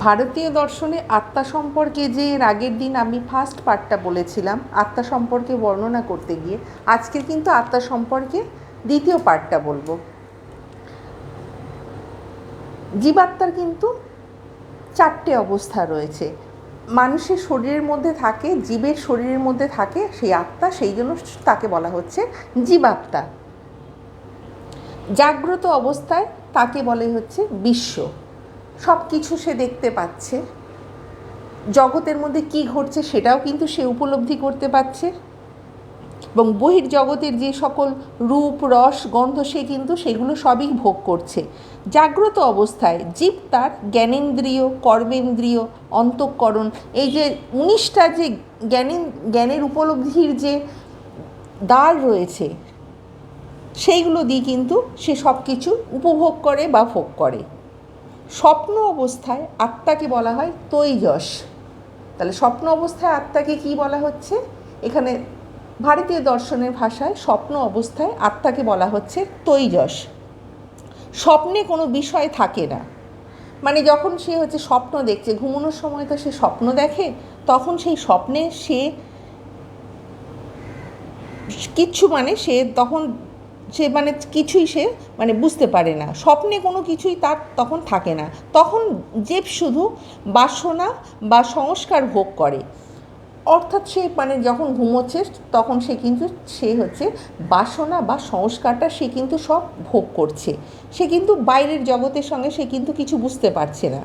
ভারতীয় দর্শনে আত্মা সম্পর্কে যে এর আগের দিন আমি ফার্স্ট পার্টটা বলেছিলাম, আত্মা সম্পর্কে বর্ণনা করতে গিয়ে আজকে কিন্তু আত্মা সম্পর্কে দ্বিতীয় পার্টটা বলব। জীবাত্মার কিন্তু চারটে অবস্থা রয়েছে। মানুষের শরীরের মধ্যে থাকে, জীবের শরীরের মধ্যে থাকে সেই আত্মা, সেই জন্য তাকে বলা হচ্ছে জীবাত্মা। জাগ্রত অবস্থায় তাকে বলে হচ্ছে বিশ্ব। সব কিছু সে দেখতে পাচ্ছে। জগতের মধ্যে কি ঘটছে সেটাও কিন্তু সে উপলব্ধি করতে পারছে। এবং বহির জগতের যে সকল রূপ, রস, গন্ধ, সে কিন্তু সেগুলো সবই ভোগ করছে। জাগ্রত অবস্থায় জীব তার জ্ঞানেন্দ্রিয়, কর্মেন্দ্রিয়, অন্তঃকরণ, এই যে উনিশটা যে জ্ঞানের জ্ঞানের উপলব্ধির যে দ্বার রয়েছে, সেইগুলো দিয়ে কিন্তু সে সব কিছু উপভোগ করে বা ভোগ করে। স্বপ্ন অবস্থায় আত্মাকে বলা হয় তৈজস। তাহলে স্বপ্ন অবস্থায় আত্মাকে কি বলা হচ্ছে? এখানে ভারতীয় দর্শনের ভাষায় স্বপ্ন অবস্থায় আত্মাকে বলা হচ্ছে তৈজস। স্বপ্নে কোনো বিষয় থাকে না। মানে যখন সে হচ্ছে স্বপ্ন দেখছে, ঘুমানোর সময় তো সে স্বপ্ন দেখে, তখন সেই স্বপ্নে সে কিচ্ছু মানে সে তখন সে মানে কিছুই সে মানে বুঝতে পারে না। স্বপ্নে কোনো কিছুই তার তখন থাকে না। তখন যে শুধু বাসনা বা সংস্কার ভোগ করে। অর্থাৎ সে মানে যখন ঘুমোচ্ছে, তখন সে কিন্তু সে হচ্ছে বাসনা বা সংস্কারটা সে কিন্তু সব ভোগ করছে। সে কিন্তু বাইরের জগতের সঙ্গে সে কিন্তু কিছু বুঝতে পারছে না।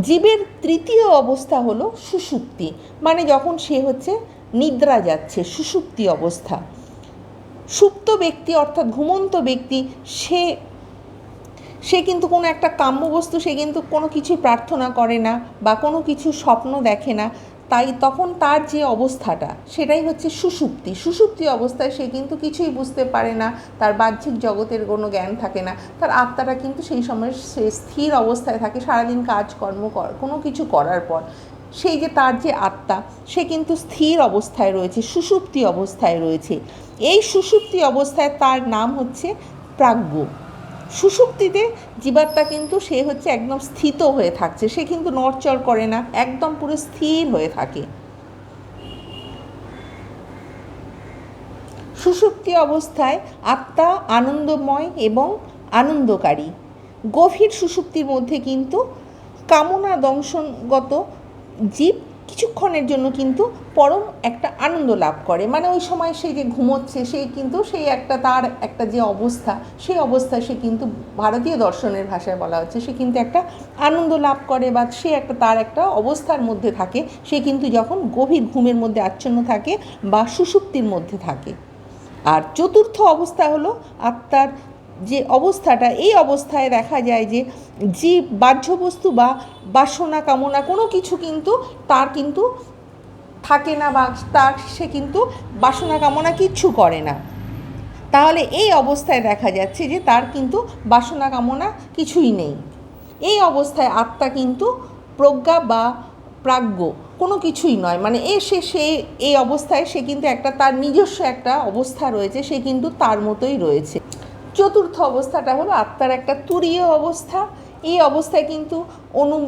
জীবের তৃতীয় অবস্থা হলো সুষুপ্তি। মানে যখন সে হচ্ছে নিদ্রা যাচ্ছে, সুষুপ্তি অবস্থা। সুপ্ত ব্যক্তি অর্থাৎ ঘুমন্ত ব্যক্তি, সে সে কিন্তু কোনো একটা কাম্যবস্তু, সে কিন্তু কোনো কিছু প্রার্থনা করে না বা কোনো কিছু স্বপ্ন দেখে না। তাই তখন তার যে অবস্থাটা, সেটাই হচ্ছে সুষুপ্তি সুষুপ্তি অবস্থায় সে কিন্তু কিছুই বুঝতে পারে না, তার বাহ্যিক জগতের কোনো জ্ঞান থাকে না, তার আত্মাটা কিন্তু সেই সময় সে স্থির অবস্থায় থাকে, সারাদিন কাজকর্ম কর, কোনো কিছু করার পর। সেই যে তার যে আত্মা, সে কিন্তু স্থির অবস্থায় রয়েছে সুষুপ্তি অবস্থায় রয়েছে। এই সুষুপ্তি অবস্থায় তার নাম হচ্ছে প্রাজ্ঞ। সুষুপ্তিতে জীবাত্মা কিন্তু সে হচ্ছে একদম স্থিত হয়ে থাকছে, সে কিন্তু নড়চড় করে না, একদম পুরো স্থির হয়ে থাকে। সুষুপ্তি অবস্থায় আত্মা আনন্দময় এবং আনন্দকারী। গভীর সুষুপ্তির মধ্যে কিন্তু কামনা দংশনগত জীব কিছুক্ষণের জন্য কিন্তু পরম একটা আনন্দ লাভ করে। মানে ওই সময় সে যে ঘুমোচ্ছে, সে কিন্তু সেই একটা তার একটা যে অবস্থা, সেই অবস্থায় সে কিন্তু ভারতীয় দর্শনের ভাষায় বলা হচ্ছে। সে কিন্তু একটা আনন্দ লাভ করে বা সে একটা তার একটা অবস্থার মধ্যে থাকে। সে কিন্তু যখন গভীর ঘুমের মধ্যে আচ্ছন্ন থাকে বা সুষুপ্তির মধ্যে থাকে। আর চতুর্থ অবস্থা হলো আত্মার যে অবস্থাটা, এই অবস্থায় দেখা যায় যে জীব, বাহ্যবস্তু বা বাসনা, কামনা কোনো কিছু কিন্তু তার কিন্তু থাকে না বা তার সে কিন্তু বাসনা, কামনা কিচ্ছু করে না। তাহলে এই অবস্থায় দেখা যাচ্ছে যে তার কিন্তু বাসনা, কামনা কিছুই নেই। এই অবস্থায় আত্মা কিন্তু প্রজ্ঞা বা প্রাজ্ঞ কোনো কিছুই নয়। মানে এ সে সে এই অবস্থায় সে কিন্তু একটা, তার নিজস্ব একটা অবস্থা রয়েছে, সে কিন্তু তার মতোই রয়েছে। চতুর্থ অবস্থাটা হলো আত্মার একটা তুরীয় অবস্থা। এই অবস্থায় কিন্তু অনু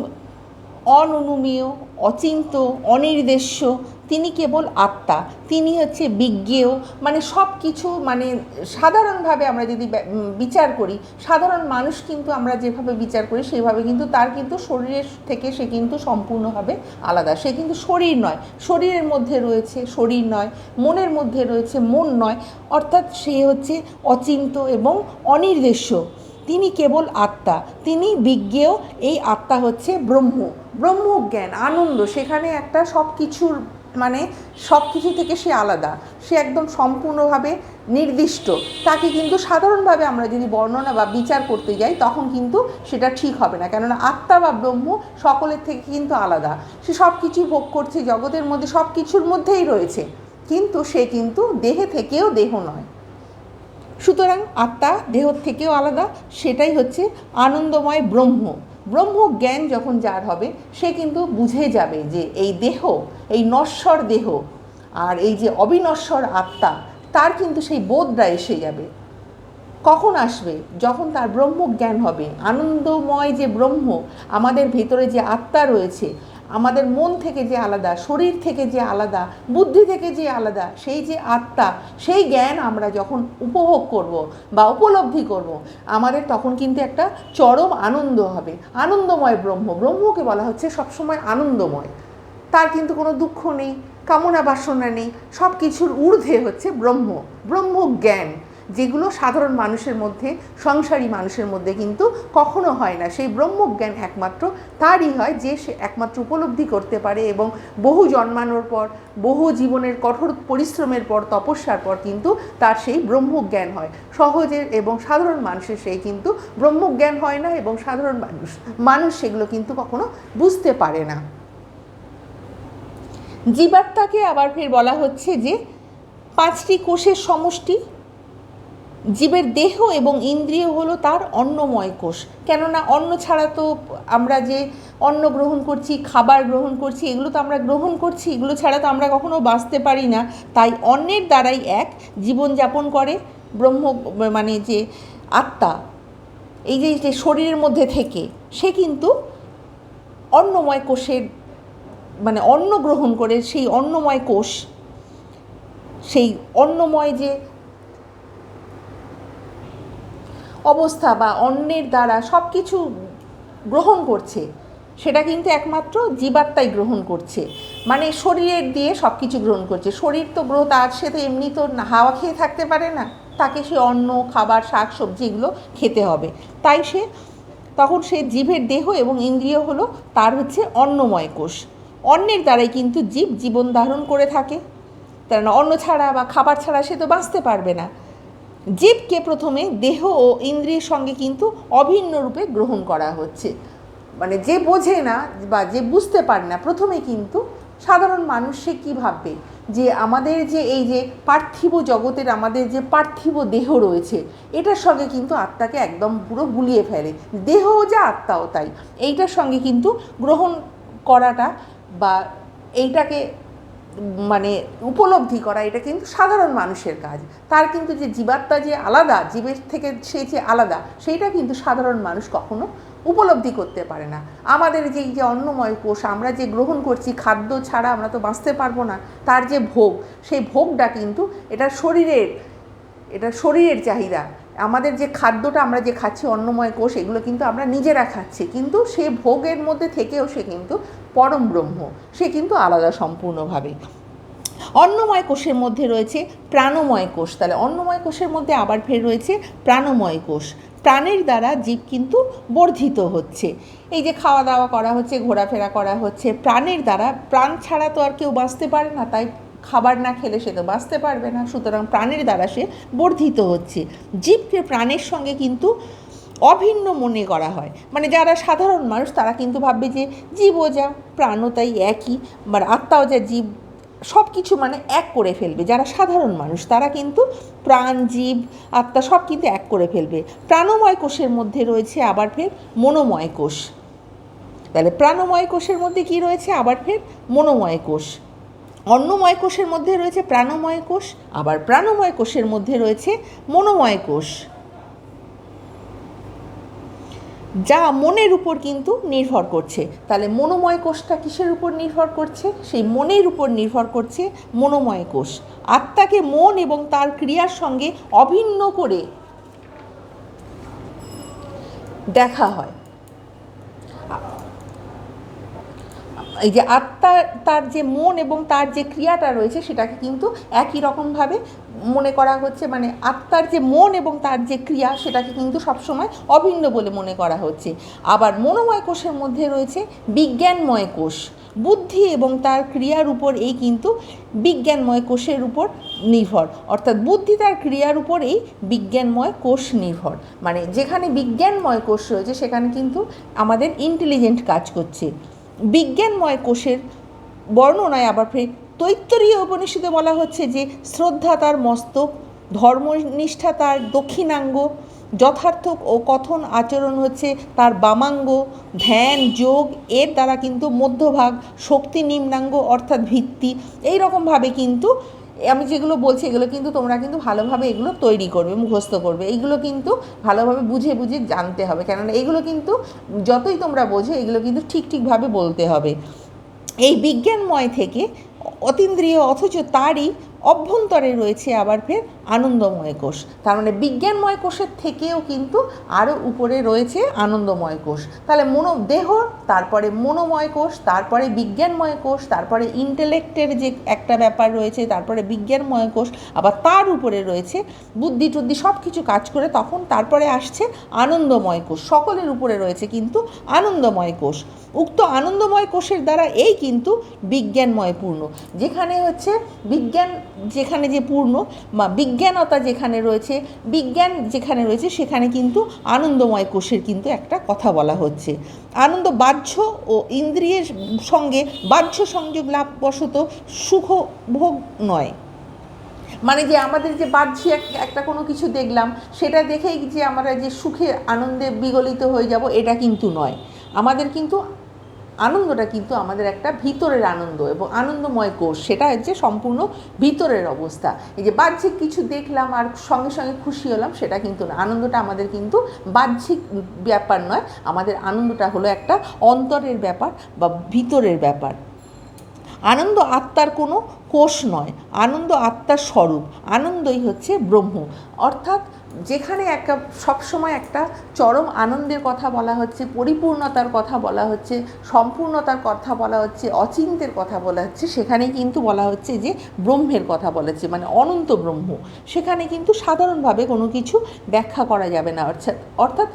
অননুমীয়, অচিন্ত, অনির্দেশ্য, তিনি কেবল আত্মা। তিনি হচ্ছে বিজ্ঞেয়। মানে সব কিছু মানে সাধারণভাবে আমরা যদি বিচার করি, সাধারণ মানুষ কিন্তু আমরা যেভাবে বিচার করি সেভাবে কিন্তু তার কিন্তু শরীরের থেকে সে কিন্তু সম্পূর্ণভাবে আলাদা। সে কিন্তু শরীর নয়। শরীরের মধ্যে রয়েছে শরীর নয়, মনের মধ্যে রয়েছে মন নয়। অর্থাৎ সে হচ্ছে অচিন্ত এবং অনির্দেশ্য। তিনি কেবল আত্মা, তিনি বিজ্ঞেয়, এই আত্মা হচ্ছে ব্রহ্ম। ব্রহ্মজ্ঞান আনন্দ, সেখানে একটা সব কিছুর মানে সব কিছু থেকে সে আলাদা। সে একদম সম্পূর্ণভাবে নির্দিষ্ট। তাকে কিন্তু সাধারণভাবে আমরা যদি বর্ণনা বা বিচার করতে যাই, তখন কিন্তু সেটা ঠিক হবে না। কেননা আত্মা বা ব্রহ্ম সকলের থেকে কিন্তু আলাদা। সে সব কিছুই ভোগ করছে, জগতের মধ্যে সব কিছুর মধ্যেই রয়েছে। কিন্তু সে কিন্তু দেহে থেকেও দেহ নয়। সুতরাং আত্মা দেহ থেকেও আলাদা, সেটাই হচ্ছে আনন্দময় ব্রহ্ম। ব্রহ্ম জ্ঞান যখন যার হবে, সে কিন্তু বুঝে যাবে যে এই দেহ, এই নশ্বর দেহ আর এই যে অবিনশ্বর আত্মা, তার কিন্তু সেই বোধটা এসে যাবে। কখন আসবে? যখন তার ব্রহ্মজ্ঞান হবে। আনন্দময় যে ব্রহ্ম, আমাদের ভেতরে যে আত্মা রয়েছে আমাদের মন থেকে যে আলাদা, শরীর থেকে যে আলাদা, বুদ্ধি থেকে যে আলাদা, সেই যে আত্মা, সেই জ্ঞান আমরা যখন উপভোগ করব বা উপলব্ধি করব, আমাদের তখন কিন্তু একটা চরম আনন্দ হবে। আনন্দময় ব্রহ্ম। ব্রহ্মকে বলা হচ্ছে সবসময় আনন্দময়। তার কিন্তু কোনো দুঃখ নেই, কামনা বাসনা নেই সব কিছুর ঊর্ধ্বে হচ্ছে ব্রহ্ম। ব্রহ্ম জ্ঞান যেগুলো সাধারণ মানুষের মধ্যে, সংসারী মানুষের মধ্যে কিন্তু কখনো হয় না। সেই ব্রহ্মজ্ঞান একমাত্র, তারই হয় যে সে একমাত্র উপলব্ধি করতে পারে এবং বহু জন্মানোর পর, বহু জীবনের কঠোর পরিশ্রমের পর, তপস্যার পর কিন্তু তার সেই ব্রহ্মজ্ঞান হয়। সহজের এবং সাধারণ মানুষের সেই কিন্তু ব্রহ্মজ্ঞান হয় না এবং সাধারণ মানুষ মানুষ সেগুলো কিন্তু কখনো বুঝতে পারে না। জীবাত্মাকে আবার ফের বলা হচ্ছে যে, পাঁচটি কোষের সমষ্টি জীবের দেহ এবং ইন্দ্রিয় হলো তার অন্নময় কোষ। কেননা অন্ন ছাড়া তো আমরা যে অন্ন গ্রহণ করছি, খাবার গ্রহণ করছি, এগুলো তো আমরা গ্রহণ করছি, এগুলো ছাড়া তো আমরা কখনো বাঁচতে পারি না। তাই অন্নের দ্বারাই এক জীবনযাপন করে ব্রহ্ম মানে যে আত্মা, এই যে যে শরীরের মধ্যে থেকে, সে কিন্তু অন্নময় কোষের মানে অন্ন গ্রহণ করে সেই অন্নময় কোষ, সেই অন্নময় যে অবস্থা বা অন্যের দ্বারা সব কিছু গ্রহণ করছে, সেটা কিন্তু একমাত্র জীবাত্মাই গ্রহণ করছে। মানে শরীরের দিয়ে সব কিছু গ্রহণ করছে। শরীর তো গ্রহ তার সে তো এমনি তো হাওয়া খেয়ে থাকতে পারে না। তাকে সে অন্ন, খাবার, শাক, সবজি এগুলো খেতে হবে। তাই সে, তখন সে জীবের দেহ এবং ইন্দ্রিয় হলো তার হচ্ছে অন্নময় কোষ। অন্নের দ্বারাই কিন্তু জীব জীবন ধারণ করে থাকে। কারণ অন্ন ছাড়া বা খাবার ছাড়া সে তো বাঁচতে পারবে না। জীবকে প্রথমে দেহ ও ইন্দ্রিয়ের সঙ্গে কিন্তু অভিন্ন রূপে গ্রহণ করা হচ্ছে। মানে যে বোঝে না বা যে বুঝতে পারে না, প্রথমে কিন্তু সাধারণ মানুষ সে কী ভাববে? যে আমাদের যে এই যে পার্থিব জগতের আমাদের যে পার্থিব দেহ রয়েছে, এটার সঙ্গে কিন্তু আত্মাকে একদম পুরো গুলিয়ে ফেলে। দেহও যা আত্মাও তাই। এইটার সঙ্গে কিন্তু গ্রহণ করাটা বা এইটাকে মানে উপলব্ধি করা, এটা কিন্তু সাধারণ মানুষের কাজ। তার কিন্তু যে জীবাত্মা যে আলাদা, জীবের থেকে সে যে আলাদা, সেইটা কিন্তু সাধারণ মানুষ কখনো উপলব্ধি করতে পারে না। আমাদের যে এই যে অন্নময় কোষ, আমরা যে গ্রহণ করছি, খাদ্য ছাড়া আমরা তো বাঁচতে পারব না। তার যে ভোগ, সেই ভোগটা কিন্তু এটা শরীরের এটা শরীরের চাহিদা। আমাদের যে খাদ্যটা আমরা যে খাচ্ছি, অন্নময় কোষ, এগুলো কিন্তু আমরা নিজেরা খাচ্ছি। কিন্তু সে ভোগের মধ্যে থেকেও সে কিন্তু পরম ব্রহ্ম। সে কিন্তু আলাদা সম্পূর্ণভাবে। অন্নময় কোষের মধ্যে রয়েছে প্রাণময় কোষ। তাহলে অন্নময় কোষের মধ্যে আবার ফের রয়েছে প্রাণময় কোষ। প্রাণের দ্বারা জীব কিন্তু বর্ধিত হচ্ছে। এই যে খাওয়া দাওয়া করা হচ্ছে, ঘোরাফেরা করা হচ্ছে, প্রাণের দ্বারা প্রাণ ছাড়া তো আর কেউ বাঁচতে পারে না, তাই খাবার না খেলে সে তো বাঁচতে পারবে না। সুতরাং প্রাণের দ্বারা সে বর্ধিত হচ্ছে। জীবকে প্রাণের সঙ্গে কিন্তু অভিন্ন মনে করা হয়। মানে যারা সাধারণ মানুষ, তারা কিন্তু ভাববে যে জীবও যা, প্রাণও তাই একই। বা আত্মাও যা, জীব সব কিছু মানে এক করে ফেলবে। যারা সাধারণ মানুষ, তারা কিন্তু প্রাণ, জীব, আত্মা সব কিন্তু এক করে ফেলবে। প্রাণময় কোষের মধ্যে রয়েছে আবার ফের মনোময় কোষ। তাহলে প্রাণময় কোষের মধ্যে কি রয়েছে? আবার ফের মনোময় কোষ। অন্নময় কোষের মধ্যে রয়েছে প্রাণময় কোষ, আবার প্রাণময় কোষের মধ্যে রয়েছে মনোময় কোষ। যা মনের উপর কিন্তু নির্ভর করছে। তাহলে মনোময় কোষটা কিসের উপর নির্ভর করছে? সেই মনের উপর নির্ভর করছে মনোময় কোষ। আত্মাকে মন এবং তার ক্রিয়ার সঙ্গে অভিন্ন করে দেখা হয়। এই যে আত্মা, তার যে মন এবং তার যে ক্রিয়াটা রয়েছে সেটাকে কিন্তু একই রকমভাবে মনে করা হচ্ছে। মানে আত্মার যে মন এবং তার যে ক্রিয়া সেটাকে কিন্তু সবসময় অভিন্ন বলে মনে করা হচ্ছে। আবার মনোময় কোষের মধ্যে রয়েছে বিজ্ঞানময় কোষ। বুদ্ধি এবং তার ক্রিয়ার উপর এই কিন্তু বিজ্ঞানময় কোষের উপর নির্ভর। অর্থাৎ বুদ্ধি, তার ক্রিয়ার উপর এই বিজ্ঞানময় কোষ নির্ভর। মানে যেখানে বিজ্ঞানময় কোষ রয়েছে সেখানে কিন্তু আমাদের ইন্টেলিজেন্ট কাজ করছে। বিজ্ঞানময় কোষের বর্ণনায় আবার ফের তৈত্তরীয় উপনিষদে বলা হচ্ছে যে শ্রদ্ধা তার মস্তক, ধর্মনিষ্ঠা তার দক্ষিণাঙ্গ, যথার্থ ও কথন আচরণ হচ্ছে তার বামাঙ্গ, ধ্যান, যোগ, এর দ্বারা কিন্তু মধ্যভাগ, শক্তি নিম্নাঙ্গ অর্থাৎ ভিত্তি। এই রকমভাবে কিন্তু আমি যেগুলো বলছি এগুলো কিন্তু তোমরা কিন্তু ভালোভাবে এগুলো তৈরি করবে, মুখস্থ করবে। এইগুলো কিন্তু ভালোভাবে বুঝে বুঝে জানতে হবে। কেননা এগুলো কিন্তু যতই তোমরা বোঝো, এগুলো কিন্তু ঠিক ঠিকভাবে বলতে হবে। এই বিজ্ঞানময় থেকে অতীন্দ্রিয় অথচ তারই অভ্যন্তরে রয়েছে আবার ফের আনন্দময় কোষ। তার মানে বিজ্ঞানময় কোষের থেকেও কিন্তু আরও উপরে রয়েছে আনন্দময় কোষ। তাহলে মনো দেহ তারপরে মনোময় কোষ, তারপরে বিজ্ঞানময় কোষ, তারপরে ইন্টেলেক্টের যে একটা ব্যাপার রয়েছে, তারপরে বিজ্ঞানময় কোষ, আবার তার উপরে রয়েছে বুদ্ধি টুদ্ধি সব কিছু কাজ করে তখন তারপরে আসছে আনন্দময় কোষ। সকলের উপরে রয়েছে কিন্তু আনন্দময় কোষ। উক্ত আনন্দময় কোষের দ্বারা এই কিন্তু বিজ্ঞানময় পূর্ণ। যেখানে হচ্ছে বিজ্ঞান যেখানে যে পূর্ণ বা বিজ্ঞানতা যেখানে রয়েছে, বিজ্ঞান যেখানে রয়েছে সেখানে কিন্তু আনন্দময় কোষের কিন্তু একটা কথা বলা হচ্ছে। আনন্দ বাহ্য ও ইন্দ্রিয়ের সঙ্গে বাহ্য সংযোগ লাভবশত সুখ ভোগ নয়। মানে যে আমাদের যে বাহ্যিক একটা কোনো কিছু দেখলাম, সেটা দেখেই যে আমরা যে সুখে আনন্দে বিগলিত হয়ে যাব, এটা কিন্তু নয়। আমাদের কিন্তু আনন্দটা কিন্তু আমাদের একটা ভিতরের আনন্দ এবং আনন্দময় কোষ, সেটা হচ্ছে সম্পূর্ণ ভিতরের অবস্থা। এই যে বাহ্যিক কিছু দেখলাম আর সঙ্গে সঙ্গে খুশি হলাম, সেটা কিন্তু না। আনন্দটা আমাদের কিন্তু বাহ্যিক ব্যাপার নয়, আমাদের আনন্দটা হলো একটা অন্তরের ব্যাপার বা ভিতরের ব্যাপার। আনন্দ আত্মার কোনো কোষ নয়, আনন্দ আত্মার স্বরূপ, আনন্দই হচ্ছে ব্রহ্ম। অর্থাৎ যেখানে একটা, সবসময় একটা চরম আনন্দের কথা বলা হচ্ছে, পরিপূর্ণতার কথা বলা হচ্ছে, সম্পূর্ণতার কথা বলা হচ্ছে, অচিন্তের কথা বলা হচ্ছে সেখানে কিন্তু বলা হচ্ছে যে ব্রহ্মের কথা বলা হচ্ছে মানে অনন্ত ব্রহ্ম। সেখানে কিন্তু সাধারণভাবে কোনো কিছু ব্যাখ্যা করা যাবে না, অর্থাৎ অর্থাৎ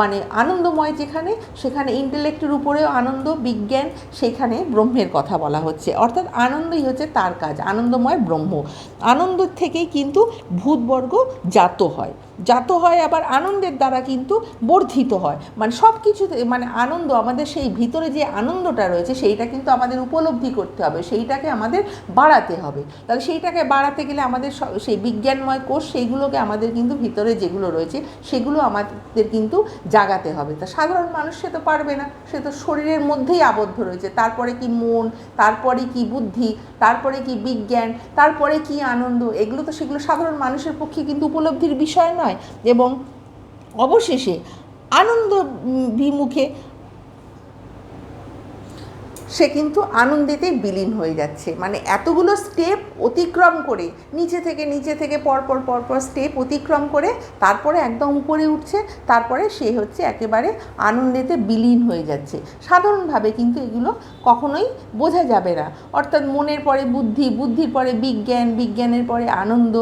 মানে আনন্দময় যেখানে, সেখানে ইন্টেলেক্টের উপরেও আনন্দ, বিজ্ঞান, সেখানে ব্রহ্মের কথা বলা হচ্ছে। অর্থাৎ আনন্দই হচ্ছে তার কাজ। আনন্দময় ব্রহ্ম। আনন্দ থেকেই কিন্তু ভূতবর্গ জাত হয়। জাত হয়, আবার আনন্দের দ্বারা কিন্তু বর্ধিত হয়। মানে সব কিছুতে মানে আনন্দ আমাদের সেই ভিতরে যে আনন্দটা রয়েছে, সেইটা কিন্তু আমাদের উপলব্ধি করতে হবে, সেইটাকে আমাদের বাড়াতে হবে। তাহলে সেইটাকে বাড়াতে গেলে আমাদের সেই বিজ্ঞানময় কোষ, সেইগুলোকে আমাদের কিন্তু ভিতরে যেগুলো রয়েছে, সেগুলো আমাদের কিন্তু জাগাতে হবে। তা সাধারণ মানুষ সে তো পারবে না, সে তো শরীরের মধ্যেই আবদ্ধ রয়েছে। তারপরে কি মন, তারপরে কি বুদ্ধি, তারপরে কি বিজ্ঞান, তারপরে কি আনন্দ, এগুলো তো সেগুলো সাধারণ মানুষের পক্ষে কিন্তু উপলব্ধির বিষয় নয়। এবং অবশেষে আনন্দ বিমুখে সে কিন্তু আনন্দেতেই বিলীন হয়ে যাচ্ছে। মানে এতগুলো স্টেপ অতিক্রম করে, নিচে থেকে নিচে থেকে পরপর পরপর স্টেপ অতিক্রম করে তারপরে একদম উপরে উঠছে, তারপরে সে হচ্ছে একেবারে আনন্দেতে বিলীন হয়ে যাচ্ছে। সাধারণভাবে কিন্তু এগুলো কখনোই বোঝা যাবে না। অর্থাৎ মনের পরে বুদ্ধি, বুদ্ধির পরে বিজ্ঞান, বিজ্ঞানের পরে আনন্দ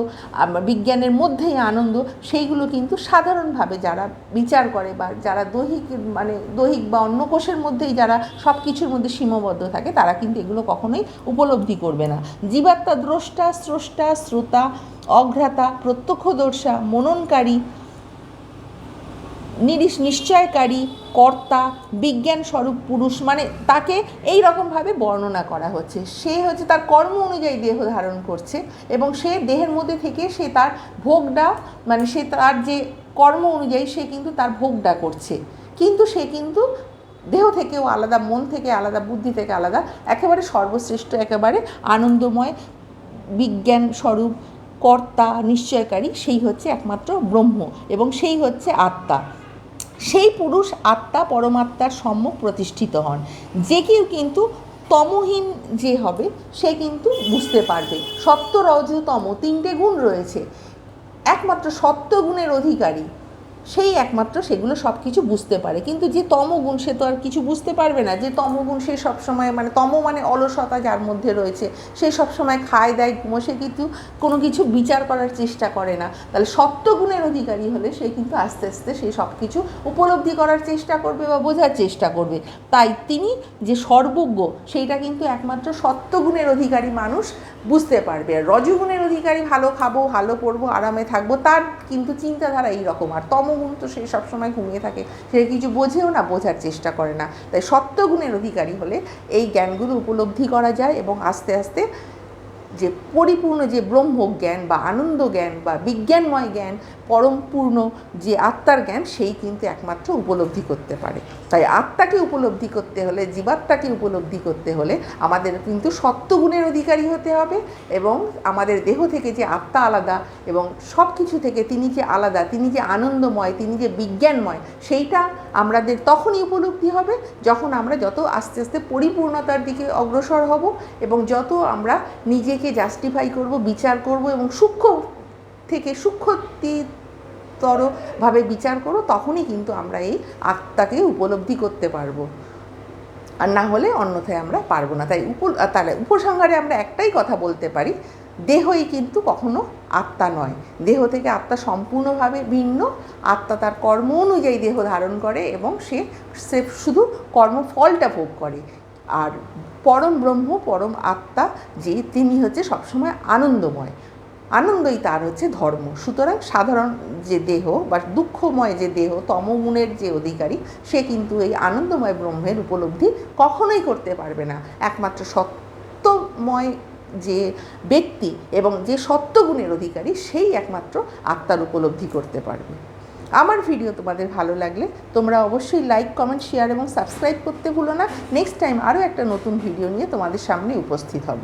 বিজ্ঞানের মধ্যেই আনন্দ, সেইগুলো কিন্তু সাধারণভাবে যারা বিচার করে বা যারা দৈহিক মানে দৈহিক বা অন্য কোষের মধ্যেই যারা সব কিছুর মধ্যে সীমাবদ্ধ থাকে, তারা কিন্তু এগুলো কখনোই উপলব্ধি করবে না। জীবাত্মা দ্রষ্টা, স্রষ্টা, শ্রোতা, অঘ্রাতা, প্রত্যক্ষদর্শা, মননকারী, নিরিশ নিশ্চয়কারী, কর্তা বিজ্ঞান স্বরূপ পুরুষ মানে তাকে এই রকমভাবে বর্ণনা করা হচ্ছে। সে হচ্ছে তার কর্ম অনুযায়ী দেহ ধারণ করছে এবং সে দেহের মধ্যে থেকে সে তার ভোগটা মানে সে তার যে কর্ম অনুযায়ী সে কিন্তু তার ভোগটা করছে। কিন্তু সে কিন্তু দেহ থেকেও আলাদা, মন থেকে আলাদা, বুদ্ধি থেকে আলাদা, একেবারে সর্বশ্রেষ্ঠ, একেবারে আনন্দময়, বিজ্ঞান স্বরূপ, কর্তা, নিশ্চয়কারী, সেই হচ্ছে একমাত্র ব্রহ্ম এবং সেই হচ্ছে আত্মা। সেই পুরুষ আত্মা পরমাত্মার সম্মুখ প্রতিষ্ঠিত হন। যে কেউ কিন্তু তমহীন যে হবে, সে কিন্তু বুঝতে পারবে। সত্য রজতম তিনটে গুণ রয়েছে। একমাত্র সত্য গুণের অধিকারী। সেই একমাত্র সেগুলো সব কিছু বুঝতে পারে। কিন্তু যে তমগুণ সে তো আর কিছু বুঝতে পারবে না। যে তমগুণ সে সবসময় মানে তম মানে অলসতা যার মধ্যে রয়েছে, সে সবসময় খায়, দেয় ঘুমো সে কিন্তু কোনো কিছু বিচার করার চেষ্টা করে না। তাহলে সত্যগুণের অধিকারী হলে সে কিন্তু আস্তে আস্তে সেই সব কিছু উপলব্ধি করার চেষ্টা করবে বা বোঝার চেষ্টা করবে। তাই তিনি যে সর্বজ্ঞ, সেইটা কিন্তু একমাত্র সত্যগুণের অধিকারী মানুষ বুঝতে পারবে। আর রজগুণের অধিকারী ভালো খাব, ভালো পড়ব, আরামে থাকব, তার কিন্তু চিন্তাধারা এইরকম। আর তমগুণ তো সে সবসময় ঘুমিয়ে থাকে। সে কিছু বোঝেও না, বোঝার চেষ্টা করে না। তাই সত্যগুণের অধিকারী হলে এই জ্ঞানগুলো উপলব্ধি করা যায় এবং আস্তে আস্তে যে পরিপূর্ণ যে ব্রহ্ম জ্ঞান বা আনন্দ জ্ঞান বা বিজ্ঞানময় জ্ঞান, পরমপূর্ণ যে আত্মার জ্ঞান, সেই কিন্তু একমাত্র উপলব্ধি করতে পারে। তাই আত্মাকে উপলব্ধি করতে হলে, জীবাত্মাকে উপলব্ধি করতে হলে আমাদের কিন্তু সত্যগুণের অধিকারী হতে হবে এবং আমাদের দেহ থেকে যে আত্মা আলাদা এবং সব কিছু থেকে তিনি যে আলাদা, তিনি যে আনন্দময়, তিনি যে বিজ্ঞানময়, সেইটা আমাদের তখনই উপলব্ধি হবে যখন আমরা যত আস্তে আস্তে পরিপূর্ণতার দিকে অগ্রসর হব এবং যত আমরা নিজেকে জাস্টিফাই করব, বিচার করব এবং সূক্ষ্ম থেকে সূক্ষ্মতরভাবে বিচার করো, তখনই কিন্তু আমরা এই আত্মাকে উপলব্ধি করতে পারব। আর না হলে অন্যথায় আমরা পারব না। তাই উপ তাহলে উপসংহারে আমরা একটাই কথা বলতে পারি, দেহই কিন্তু কখনো আত্মা নয়। দেহ থেকে আত্মা সম্পূর্ণভাবে ভিন্ন। আত্মা তার কর্ম অনুযায়ী দেহ ধারণ করে এবং সে শুধু কর্মফলটা ভোগ করে। আর পরম ব্রহ্ম, পরম আত্মা যে তিনি হচ্ছে সবসময় আনন্দময়। আনন্দই তার হচ্ছে ধর্ম। সুতরাং সাধারণ যে দেহ বা দুঃখময় যে দেহ তমগুণের যে অধিকারী, সে কিন্তু এই আনন্দময় ব্রহ্মের উপলব্ধি কখনোই করতে পারবে না। একমাত্র সত্যময় যে ব্যক্তি এবং যে সত্যগুণের অধিকারী, সেই একমাত্র আত্মার উপলব্ধি করতে পারবে। আমার ভিডিও তোমাদের ভালো লাগলে তোমরা অবশ্যই লাইক কমেন্ট শেয়ার এবং সাবস্ক্রাইব করতে ভুলো না। নেক্সট টাইম আরও একটা নতুন ভিডিও নিয়ে তোমাদের সামনে উপস্থিত হব।